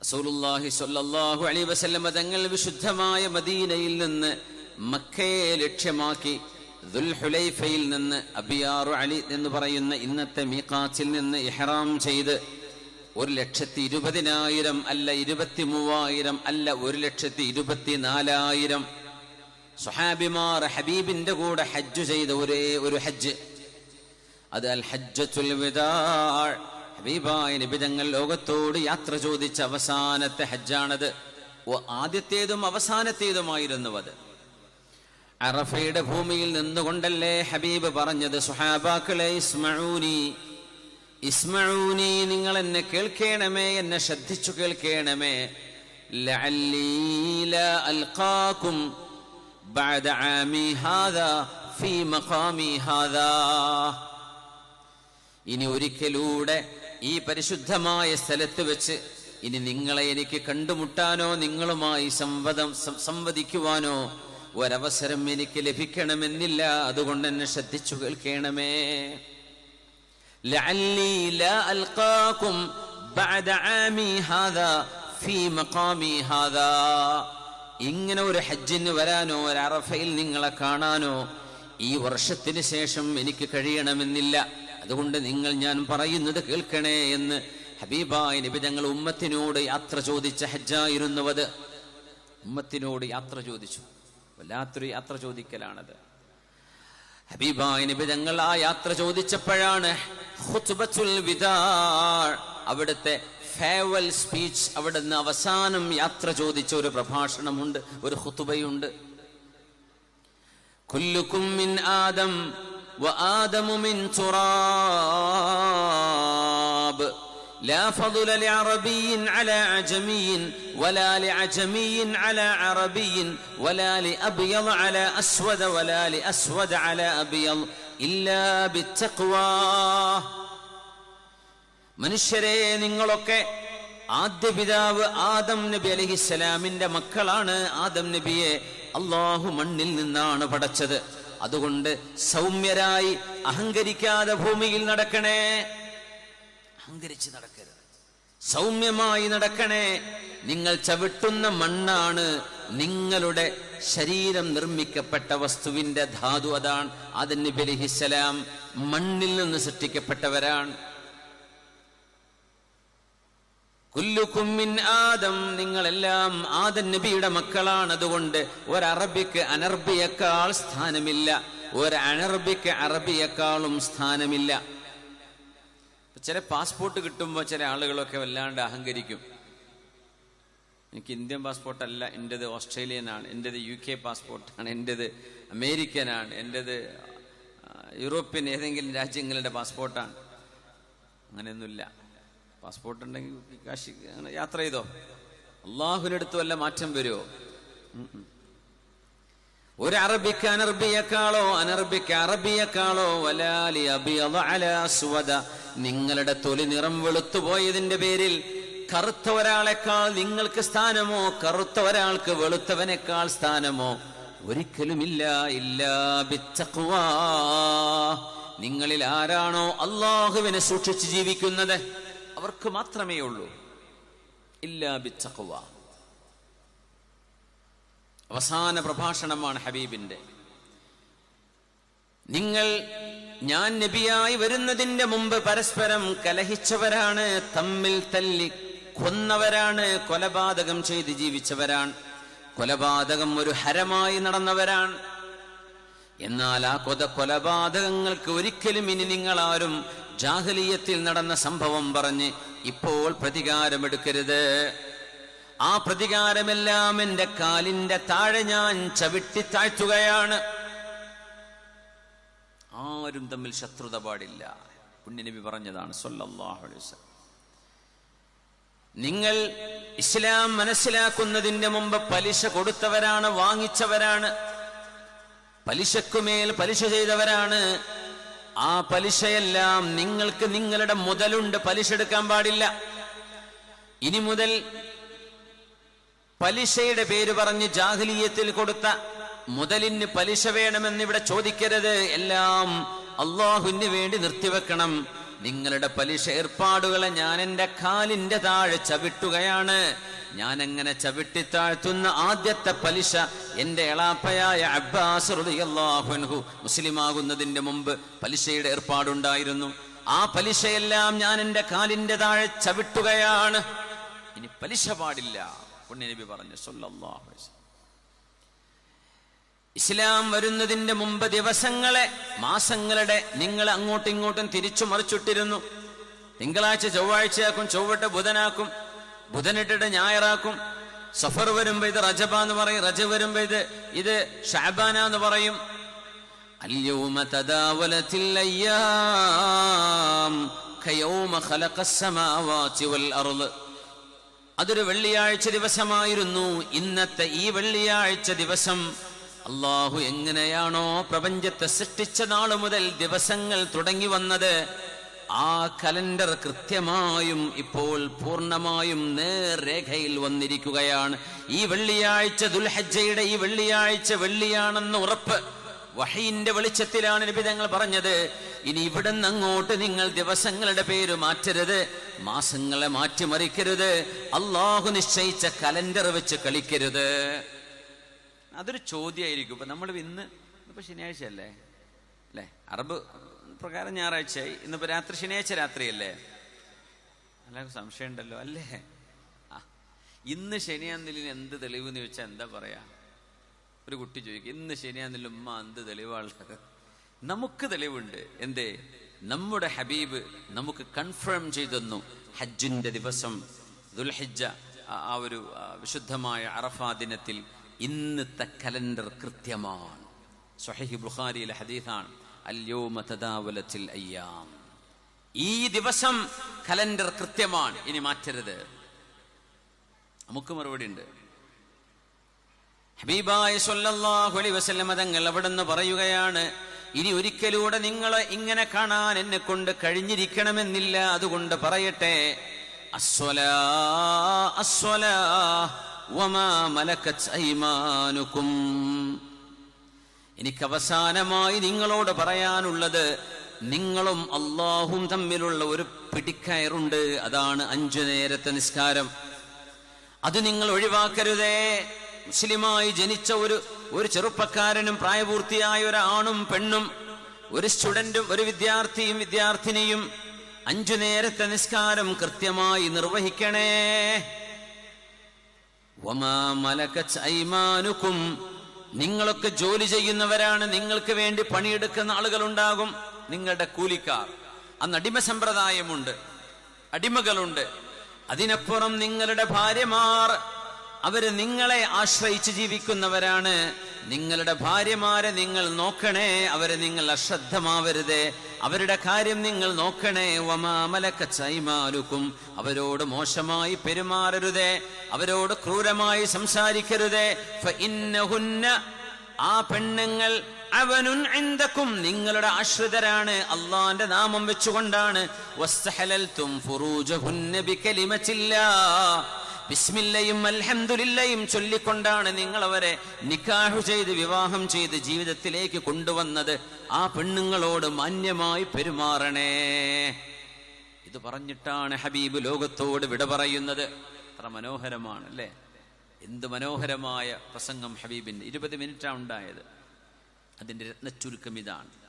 സ്വല്ലല്ലാഹു അലൈഹി തങ്ങൾ വിശുദ്ധമായ മദീനയിൽ നിന്ന് മക്കയെ ലക്ഷ്യമാക്കി ദുൽഹുലൈഫയിൽ നിന്ന് അബിയാറു അലി എന്ന് പറയുന്ന ഇന്നത്തെ മീക്കാച്ചിൽ നിന്ന് ഇഹ്റാം ചെയ്ത് ഒരു ലക്ഷത്തി ഇരുപതിനായിരം അല്ല ഇരുപത്തി മൂവായിരം അല്ല ഒരു ലക്ഷത്തി ഇരുപത്തി നാലായിരം സുഹാബിമാർ ഹബീബിന്റെ കൂടെ ഹജ്ജ് ചെയ്ത ഒരേ ഒരു ഹജ്ജ്. അത് അൽ ഹജ്ജത്തുൽ ഹബീബായ നിബിതങ്ങൾ ലോകത്തോട് യാത്ര ചോദിച്ച അവസാനത്തെ ഹജ്ജാണത് ഓ ആദ്യത്തേതും അവസാനത്തേതുമായിരുന്നു അത് അറഫയുടെ ഭൂമിയിൽ നിന്നുകൊണ്ടല്ലേ ഹബീബ് പറഞ്ഞത് സുഹാബാക്കളെ ഇസ്മഊനി ഇസ്മഊനി നിങ്ങൾ എന്നെ കേൾക്കണമേ എന്നെ ശ്രദ്ധിച്ചു കേൾക്കണമേ ലഅല്ലീ ലാ അൽഖാകും بعد عامي هذا في مقامي هذا ഇനി ഒരിക്കലൂടെ ഈ പരിശുദ്ധമായ സ്ഥലത്ത് വെച്ച് ഇനി നിങ്ങളെ എനിക്ക് കണ്ടുമുട്ടാനോ നിങ്ങളുമായി സംവദം സംവദിക്കുവാനോ ഒരവസരം എനിക്ക് ലഭിക്കണമെന്നില്ല. അതുകൊണ്ട് എന്നെ ശ്രദ്ധിച്ചു കേൾക്കണമേ. ഇങ്ങനെ ഒരു ഹജ്ജിന് വരാനോ ഒരു അറഫയിൽ നിങ്ങളെ കാണാനോ ഈ വർഷത്തിന് ശേഷം എനിക്ക് കഴിയണമെന്നില്ല. അതുകൊണ്ട് നിങ്ങൾ ഞാൻ പറയുന്നത് കേൾക്കണേ എന്ന് ഹബീബായ നബി തങ്ങൾ ഉമ്മത്തിനോട് യാത്ര ചോദിച്ച ഹജ്ജായിരുന്നുവത്? ഉമ്മത്തിനോട് യാത്ര ചോദിച്ചു. വല്ലാത്തൊരു യാത്ര ചോദിക്കലാണത്. ഹബീബായ നബി തങ്ങൾ ആ യാത്ര ചോദിച്ചപ്പോഴാണ് അവിടുത്തെ ഫേവൽ സ്പീച്ച് അവിടുന്ന് അവസാനം യാത്ര ചോദിച്ച ഒരു പ്രഭാഷണമുണ്ട് ഒരു ഹുത്തുബയുണ്ട് കുല്ലുക്കും ആദം وآدم من تراب لا فضل لعربي على عجمي ولا لعجمي على عربي ولا لأبيض على أسود ولا لأسود على أبيض إلا بالتقوى മനുഷ്യരെ നിങ്ങളൊക്കെ ആദ്യ പിതാവ് ആദം നബി അലഹിസ്സലാമിന്റെ മക്കളാണ് ആദം നബിയെ അള്ളാഹു മണ്ണിൽ നിന്നാണ് പടച്ചത് അതുകൊണ്ട് സൗമ്യരായി അഹങ്കരിക്കാതെ ഭൂമിയിൽ നടക്കണേ. അഹങ്കരിച്ച് നടക്കരുത്. സൗമ്യമായി നടക്കണേ. നിങ്ങൾ ചവിട്ടുന്ന മണ്ണാണ് നിങ്ങളുടെ ശരീരം നിർമ്മിക്കപ്പെട്ട വസ്തുവിന്റെ ധാതു. അതാണ് അതിന് ബലിഹിസലാം മണ്ണിൽ നിന്ന് സൃഷ്ടിക്കപ്പെട്ടവരാണ്. കുല്ലുക്കും മിൻ ആദം. നിങ്ങളെല്ലാം ആദൻ നബിയുടെ മക്കളാണ്. അതുകൊണ്ട് ഒരു ഒരറബിക്ക് അനർബിയേക്കാൾ സ്ഥാനമില്ല. ഒരു അനർബിക്ക് അറബിയേക്കാളും സ്ഥാനമില്ല. ചില പാസ്പോർട്ട് കിട്ടുമ്പോൾ ചില ആളുകളൊക്കെ വല്ലാണ്ട് അഹങ്കരിക്കും. എനിക്ക് ഇന്ത്യൻ പാസ്പോർട്ടല്ല എന്റെത് ഓസ്ട്രേലിയനാണ് എന്റെത് യു കെ പാസ്പോർട്ടാണ് എന്റെത് അമേരിക്കനാണ് എന്റെത് യൂറോപ്യൻ ഏതെങ്കിലും രാജ്യങ്ങളുടെ പാസ്പോർട്ടാണ്. അങ്ങനെയൊന്നുമില്ല. പാസ്പോർട്ട് ഉണ്ടെങ്കിൽ കാശി അങ്ങനെ യാത്ര ചെയ്തോ? അള്ളാഹുവിനടുത്ത് വല്ല മാറ്റം വരുമോ. ഒരു അറബിക്ക് അനർബിയേക്കാളോ അനർബിക്ക് അറബിയേക്കാളോ നിങ്ങളുടെ തൊലി നിറം വെളുത്തു പോയതിന്റെ പേരിൽ കറുത്ത ഒരാളെക്കാൾ നിങ്ങൾക്ക് സ്ഥാനമോ കറുത്ത ഒരാൾക്ക് വെളുത്തവനേക്കാൾ സ്ഥാനമോ? ഒരിക്കലുമില്ല ഇല്ലാ ബിത്തഖ്വാ. നിങ്ങളിൽ ആരാണോ അള്ളാഹുവിനെ സൂക്ഷിച്ച് ജീവിക്കുന്നത്? അവർക്ക് മാത്രമേ ഉള്ളൂ. ഇല്ലാ ബിത്തഖ്വാ. അവസാന പ്രഭാഷണമാണ് ഹബീബിന്റെ. നിങ്ങൾ ഞാൻ നബിയായി വരുന്നതിന്റെ മുമ്പ് പരസ്പരം കലഹിച്ചവരാണ് തമ്മിൽ തല്ലി കൊന്നവരാണ് കൊലപാതകം ചെയ്ത് ജീവിച്ചവരാണ് കൊലപാതകം ഒരു ഹരമായി നടന്നവരാണ്. എന്നാൽ ആ കൊത കൊലപാതകങ്ങൾക്ക് ഒരിക്കലും ഇനി നിങ്ങളാരും ജാഹലീയത്തിൽ നടന്ന സംഭവം പറഞ്ഞ് ഇപ്പോൾ പ്രതികാരമെടുക്കരുത്. ആ പ്രതികാരമെല്ലാം എന്റെ കാലിന്റെ താഴെ ഞാൻ ചവിട്ടി താഴ്ത്തുകയാണ്. ആരും തമ്മിൽ ശത്രുത പാടില്ല പുണ്യനബി പറഞ്ഞതാണ് നിങ്ങൾ ഇസ്ലാം മനസ്സിലാക്കുന്നതിന്റെ മുമ്പ് പലിശ കൊടുത്തവരാണ് വാങ്ങിച്ചവരാണ്. പലിശക്കുമേൽ പലിശ ചെയ്തവരാണ്. ആ പലിശയെല്ലാം നിങ്ങൾക്ക് നിങ്ങളുടെ മുതലുണ്ട്. പലിശ എടുക്കാൻ പാടില്ല. ഇനി മുതൽ പലിശയുടെ പേര് പറഞ്ഞ് ജാഹലീയത്തിൽ കൊടുത്ത മുതലിന് പലിശ വേണമെന്നിവിടെ ചോദിക്കരുത്. എല്ലാം അള്ളാഹുവിന് വേണ്ടി നിർത്തിവെക്കണം. നിങ്ങളുടെ പലിശ ഏർപ്പാടുകളെ ഞാൻ എന്റെ കാലിന്റെ താഴെ ചവിട്ടുകയാണ്. ഞാൻ എങ്ങനെ ചവിട്ടി താഴ്ത്തുന്ന ആദ്യത്തെ പലിശ എന്റെ എളാപ്പയായ അബ്ബാസ് അൻഹു മുസ്ലിമാകുന്നതിന്റെ മുമ്പ് പലിശയുടെ ഏർപ്പാടുണ്ടായിരുന്നു. ആ പലിശയെല്ലാം ഞാൻ എന്റെ കാലിന്റെ താഴെ ചവിട്ടുകയാണ്. ഇനി പലിശ പാടില്ല പുണ്യനബി പറഞ്ഞു സൊല്ലാഹു. ഇസ്ലാം വരുന്നതിന്റെ മുമ്പ് ദിവസങ്ങളെ മാസങ്ങളുടെ നിങ്ങൾ അങ്ങോട്ടും ഇങ്ങോട്ടും തിരിച്ചു മറിച്ചിട്ടിരുന്നു തിങ്കളാഴ്ച ചൊവ്വാഴ്ചയാക്കും ചൊവ്വട്ട് ബുധനാക്കും ബുധനിട്ടിട്ട് ഞായറാക്കും സഫർ വരുമ്പോ ഇത് റജബ എന്ന് പറയും റജ വരുമ്പോ ഇത് ഇത് ഷാബാന എന്ന് പറയും اليوم تداولت الأيام كيوم خلق السماوات والأرض അതൊരു വെള്ളിയാഴ്ച ദിവസമായിരുന്നു ഇന്നത്തെ ഈ വെള്ളിയാഴ്ച ദിവസം അള്ളാഹു എങ്ങനെയാണോ പ്രപഞ്ചത്തെ സൃഷ്ടിച്ച നാളു മുതൽ ദിവസങ്ങൾ തുടങ്ങി വന്നത് ആ കലണ്ടർ കൃത്യമായും ഇപ്പോൾ പൂർണമായും നേർരേഖയിൽ വന്നിരിക്കുകയാണ്. ഈ വെള്ളിയാഴ്ച ദുൽഹജ്ജയുടെ ഈ വെള്ളിയാഴ്ച വെള്ളിയാണെന്ന് ഉറപ്പ് വഹീന്റെ വെളിച്ചത്തിലാണ് നബി തങ്ങൾ പറഞ്ഞത്. ഇനി ഇവിടെ നിന്ന് അങ്ങോട്ട് നിങ്ങൾ ദിവസങ്ങളുടെ പേര് മാറ്റരുത് മാസങ്ങളെ മാറ്റിമറിക്കരുത് അള്ളാഹു നിശ്ചയിച്ച കലണ്ടർ വെച്ച് കളിക്കരുത്. അതൊരു ചോദ്യമായിരിക്കും. ഇപ്പൊ നമ്മൾ ഇന്ന് ഇപ്പൊ ശനിയാഴ്ച അല്ലേ? അല്ലേ അറബ് പ്രകാരം ഞായറാഴ്ചയായി. ഇന്നിപ്പോ രാത്രി ശനിയാഴ്ച രാത്രിയല്ലേ? എല്ലാവർക്കും സംശയമുണ്ടല്ലോ അല്ലേ? ഇന്ന് ശനിയാന്നിലിന് എന്ത് തെളിവ് എന്ന് ചോദിച്ചാൽ എന്താ പറയാ? ഒരു കുട്ടി ചോദിക്കും ഇന്ന് ശനിയാന്നില്ല ഉമ്മ എന്ത് തെളിവാളുള്ളത് നമുക്ക് തെളിവുണ്ട്. എന്തേ? നമ്മുടെ ഹബീബ് നമുക്ക് കൺഫേം ചെയ്തെന്നു. ഹജ്ജിന്റെ ദിവസം ദുൽഹജ്ജ ആ ഒരു വിശുദ്ധമായ അറഫാ ദിനത്തിൽ ഇന്നത്തെ കലണ്ടർ കൃത്യമാണ്. സൊഹി ബുഖാരിയിലെ ഹദീസാണ്. അല്യോമ തദാവലത്തിൽ അയ്യാം. ഈ ദിവസം കലണ്ടർ കൃത്യമാണ്. ഇനി മാറ്റരുത്. നമുക്ക് മറുപടി ഉണ്ട്. ഹബീബായ സല്ലല്ലാഹു അലൈഹി വസല്ലമ തങ്ങൾ അവിടുന്ന് പറയുകയാണ് ഇനി ഒരിക്കലൂടെ നിങ്ങളെ ഇങ്ങനെ കാണാൻ എന്നെ കൊണ്ട് കഴിഞ്ഞിരിക്കണമെന്നില്ല. അതുകൊണ്ട് പറയട്ടെ അസ്വലാ അസ്വലാ എനിക്ക് അവസാനമായി നിങ്ങളോട് പറയാനുള്ളത് നിങ്ങളും അള്ളാഹും തമ്മിലുള്ള ഒരു പിടിക്കയറുണ്ട്. അതാണ് അഞ്ചു നേരത്തെ നിസ്കാരം. അത് നിങ്ങൾ ഒഴിവാക്കരുതേ. മുസ്ലിമായി ജനിച്ച ഒരു ഒരു ചെറുപ്പക്കാരനും പ്രായപൂർത്തിയായ ഒരാണും പെണ്ണും ഒരു സ്റ്റുഡന്റും ഒരു വിദ്യാർത്ഥിയും വിദ്യാർത്ഥിനിയും അഞ്ചു നേരത്തെ നിസ്കാരം കൃത്യമായി നിർവഹിക്കണേ. നിങ്ങളൊക്കെ ജോലി ചെയ്യുന്നവരാണ് നിങ്ങൾക്ക് വേണ്ടി പണിയെടുക്കുന്ന ആളുകളുണ്ടാകും നിങ്ങളുടെ കൂലിക്കാർ. അന്ന് അടിമ സമ്പ്രദായമുണ്ട് അടിമകളുണ്ട്. അതിനപ്പുറം നിങ്ങളുടെ ഭാര്യമാർ അവർ നിങ്ങളെ ആശ്രയിച്ച് ജീവിക്കുന്നവരാണ്. നിങ്ങളുടെ ഭാര്യമാരെ നിങ്ങൾ നോക്കണേ അവരെ നിങ്ങൾ അശ്രദ്ധമാവരുതേ. അവരുടെ കാര്യം നിങ്ങൾ നോക്കണേ. വമാമലക്ക ചൈമാലുക്കും അവരോട് മോശമായി പെരുമാറരുതേ. അവരോട് ക്രൂരമായി സംസാരിക്കരുതേ. ആ പെണ്ണുങ്ങൾ അവനുൻ എന്തക്കും നിങ്ങളുടെ ആശ്രിതരാണ്. അള്ളാന്റെ നാമം വെച്ചുകൊണ്ടാണ്. ബിസ്മില്ലയും അൽഹംദുലില്ലയും ചൊല്ലിക്കൊണ്ടാണ് നിങ്ങൾ അവരെ നിക്കാഹു ചെയ്ത് വിവാഹം ചെയ്ത് ജീവിതത്തിലേക്ക് കൊണ്ടുവന്നത്. ആ പെണ്ണുങ്ങളോട് മാന്യമായി പെരുമാറണേ. ഇത് പറഞ്ഞിട്ടാണ് ഹബീബ് ലോകത്തോട് വിട പറയുന്നത്. അത്ര മനോഹരമാണ് അല്ലേ? എന്ത് മനോഹരമായ പ്രസംഗം ഹബീബിന്റെ. ഇരുപത് മിനിറ്റാണ് ഉണ്ടായത്. അതിന്റെ രത്നച്ചുരുക്കം ഇതാണ്.